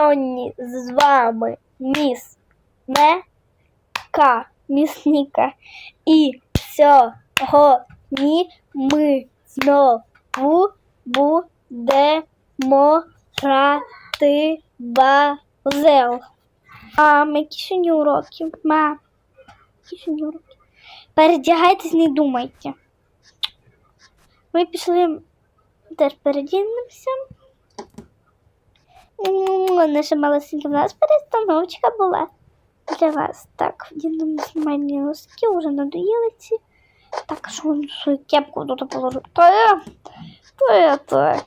сьогодні з вами міс Нека, місника. І сьогодні ми знову будемо грати базел. Мам, які сьогодні уроки? Мам, які уроки? Передягайтесь, не думайте. Ми пішли теж передінемося. Наша малесенька в нас перестановочка була для вас. Так, вдінемося мені носки, вже надоїли ці. Так, що свою кепку тут положу. Та я, та я так,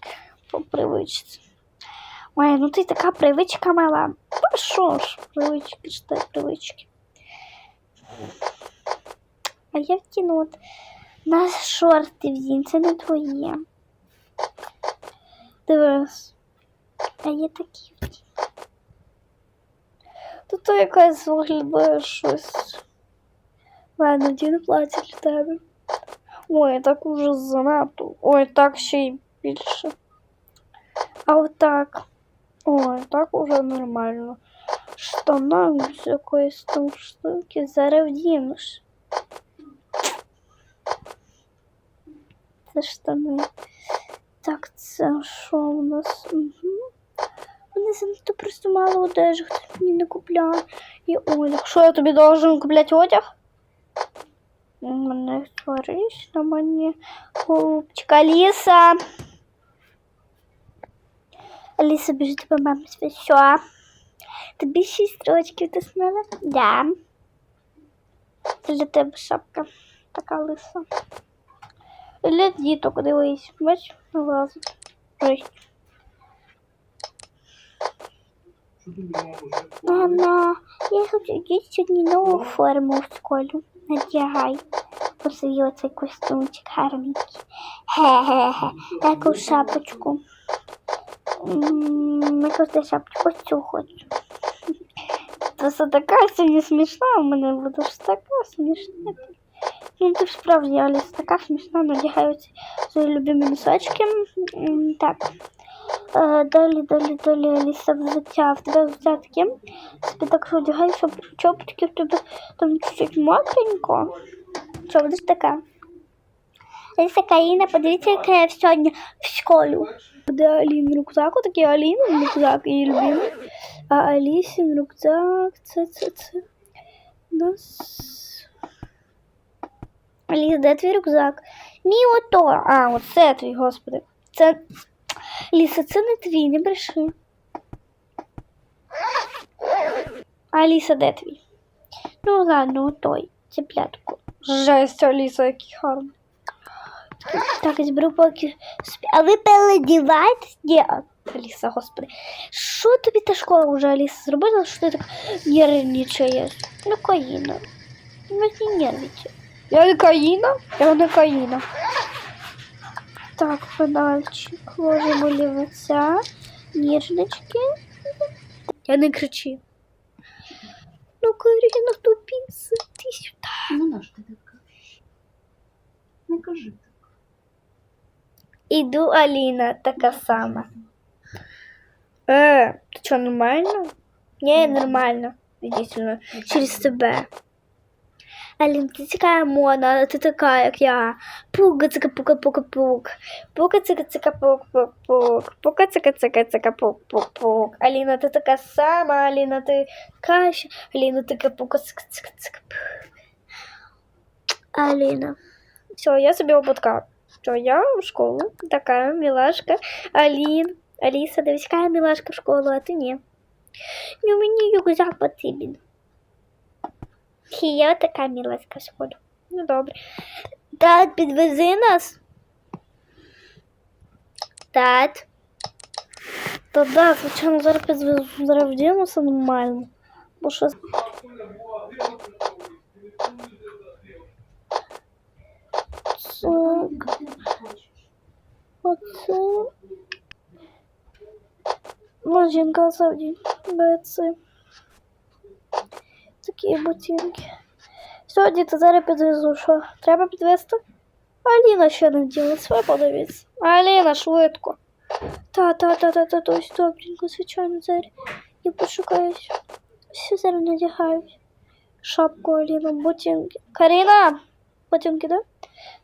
по привичці. Ой, ну ти така привичка мала. Та що ж, привички ж та привички. А я вкину от на шорти вдінь, це не твоє. Дивись. А є такі. Тут якась виглядає щось. Ладно, вдіну плаття для тебе. Ой, так уже занадто. Ой, так ще й більше. А отак. Ой, так уже нормально. Штанам з якоїсь там штуки зараз вдінеш. Це штани. Так, це що у нас? Угу. Мене занадто просто мало одежі, хтось мені не купляє. І одяг. Що я тобі должен купляти одяг? Мене твориш на мені голубчика. Аліса. Аліса біжить по мамі все. Тобі шість рочків ти смела? Да. Для тебе шапка. Така лиса. Для діток, дивись. Бач, вилазить. Жесть. Мама я хочу діти сьогодні нову форму в школу. Надягай. Її оцей костюмчик гарненький. Хе-хе-хе. Таку шапочку. М, Я просто шапочку цю хочу. Просто така сьогодні смішна у мене буде ж така смішна. Ну, ти ж справді, Аліс, така смішна, надягаю свої любимі носочки. Так. Е, Далі, далі, далі, Аліса, взуття. В тебе взуття таке. Собі так одягай, щоб чоботки в тебе там чуть-чуть мокренько. Що будеш така? Аліса Каїна, подивіться, яка я сьогодні в школу. Де Алін рюкзак, отакий Алін рюкзак, її любимий. А Алісін рюкзак, це, це, це. Нас... Аліс, де твій рюкзак? Мій ото. А, оце твій, господи. Це Ліса, це не твій, не бреши. Аліса, де твій? Ну ладно, той, цеплятку. Жесть, Аліса, який гарний. Так, зберу поки. А ви переодіваєтесь? Ні, Аліса, господи. Що тобі та школа вже, Аліса, зробила, що ти так нервничаєш? Ну, Каїна. Ну, не нервничай. Я не Каїна? Я не Каїна. Так, педальчик ложимо лівиця, ніжнички. Я не кричи. Ну, Каріна, тупіться, ти сюди. Ну наш ти так кажеш? Не кажи так. Іду Аліна, така сама. Е, ти що, нормально? Ні, нормально. Іди. Через тебе. Алін, ти така модна, але ти така, як я. Пука цика пука пука пук. Пука цика цика пук пук пук. Пука цика цика цика пук пук пук. Аліна, ти така сама, Аліна, ти каща. Аліна, ти така пука цика цика цика пук. Аліна. Все, я собі ободка. Все, я в школу. Така милашка. Алін. Аліса, дивись, яка я милашка в школу, а ти ні. Ну, мені рюкзак потрібен. І я така міласька сходу. Ну добре. Тат, підвези нас. Тат. Та да, звичайно, зараз підвезу. Зараз вдінемося нормально. Бо що... Так. Оце. Ну, жінка завжди. Де це? Такі ботинки. Все, діти, зараз підвезу. Що? Треба підвезти? Аліна ще не вділа, своє подивіться. Аліна, швидко. Та, та, та, та, та, та, ось добренько, звичайно, зараз. Я пошукаю. Все зараз надягають. Шапку Аліна, ботинки. Каріна! Ботинки, да?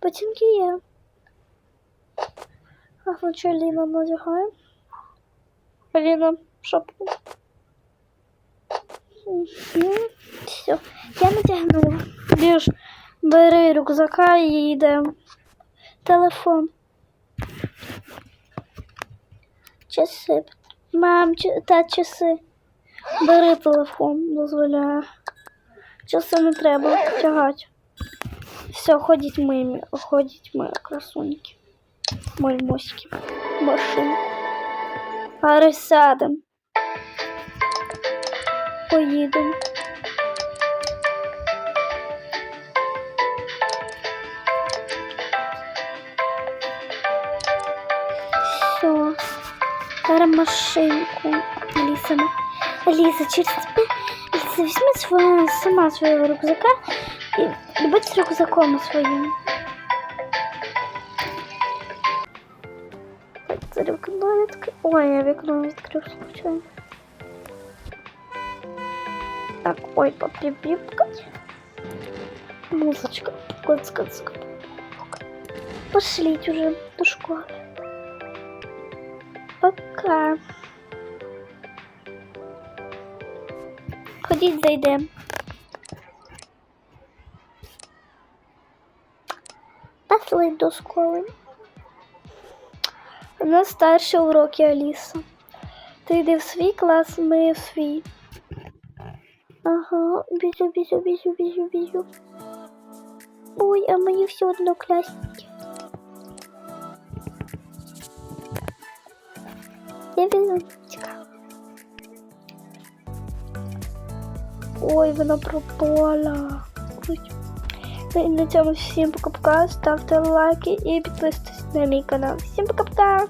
Ботинки є. А ну що Аліна надягає? Аліна, шапку. Все, я натягнула. Біж, бери рюкзака і йдемо. Телефон. Часи. Мам, та часи. Бери телефон, дозволяю. Часи не треба тягати. Все, ходіть мої, ходіть мої красуньки. Мої моськи. Машинку. Зараз сядемо. Поїдемо. Все. Зараз машинку. Ма- Алиса, через тебя... Алиса, возьми свою, сама своего рюкзака и, и будь рюкзаком своим. Ой, я вікно відкрив случайно. Так, ой, поприпипкать. Музычка. Коц, коц, коц. Пошлите уже до школы. Пока. Ходіть, зайдемо. Пошли до школи. У нас старші уроки Аліса. Ти йди в свій клас, ми в свій. Ага, бізю, бізю, бізю, бізю, бізю. Ой, а мої всі однокласники. Я візьму. Цікаво. Ой, вона пропала. Ой. Ну, і на цьому всім пока-пока. Ставте лайки і підписуйтесь на мій канал. Всім пока-пока!